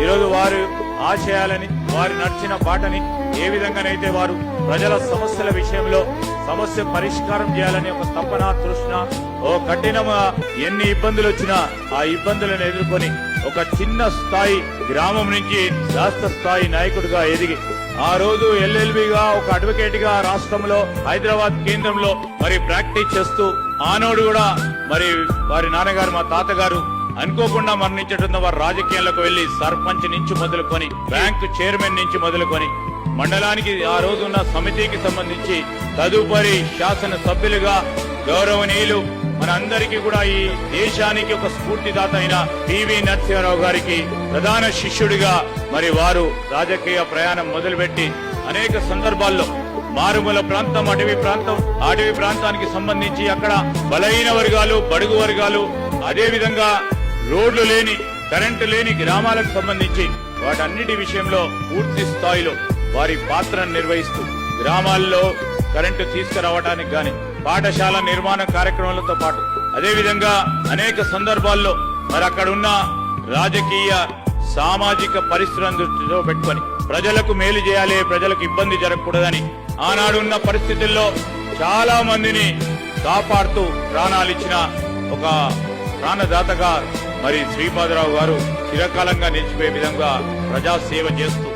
ఈరోజు వారు ఆశయాలని వారు నడిచిన బాటని ఏ విధంగానైతే వారు ప్రజల సమస్యల విషయంలో సమస్య పరిష్కారం చేయాలని ఒక తపన తృష్ణ ఓ కఠినముగా ఎన్ని ఇబ్బందులు వచ్చినా ఆ ఇబ్బందులను ఎదుర్కొని ఒక చిన్న స్థాయి గ్రామం నుంచి రాష్ట్ర స్థాయి నాయకుడిగా ఎదిగి ఆ రోజు ఎల్ఎల్బిగా ఒక అడ్వకేట్గా రాష్ట్రంలో హైదరాబాద్ కేంద్రంలో మరి ప్రాక్టీస్ చేస్తూ ఆనోడు కూడా మరి వారి నాన్నగారు మా తాతగారు అనుకోకుండా మరణించడంతో వారు రాజకీయాలకు వెళ్ళి సర్పంచ్ నుంచి మొదలుకొని బ్యాంకు చైర్మన్ నుంచి మొదలుకొని మండలానికి ఆ రోజు ఉన్న సమితికి సంబంధించి తదుపరి శాసన సభ్యులుగా గౌరవనీయులు మన అందరికీ కూడా ఈ దేశానికి ఒక స్ఫూర్తిదాత అయిన పివి నరసింహారావు గారికి ప్రధాన శిష్యుడిగా మరి వారు రాజకీయ ప్రయాణం మొదలుపెట్టి అనేక సందర్భాల్లో మారుమూల ప్రాంతం అటవీ ప్రాంతం అటవి అటవీ ప్రాంతానికి సంబంధించి అక్కడ బలహీన వర్గాలు బడుగు వర్గాలు అదేవిధంగా రోడ్లు లేని కరెంటు లేని గ్రామాలకు సంబంధించి వాటన్నిటి విషయంలో పూర్తి స్థాయిలో వారి పాత్రను నిర్వహిస్తూ గ్రామాల్లో కరెంటు తీసుకురావడానికి గాని పాఠశాల నిర్మాణ కార్యక్రమాలతో పాటు అదేవిధంగా అనేక సందర్భాల్లో మరి అక్కడున్న రాజకీయ సామాజిక పరిస్థితులను దృష్టిలో పెట్టుకొని ప్రజలకు మేలు చేయాలి ప్రజలకు ఇబ్బంది జరగకూడదని ఆనాడున్న పరిస్థితుల్లో చాలా మందిని కాపాడుతూ ప్రాణాలిచ్చిన ఒక ప్రాణదాతగా మరి శ్రీపాదరావు గారు చిరకాలంగా నిలిచిపోయే విధంగా ప్రజాసేవ చేస్తూ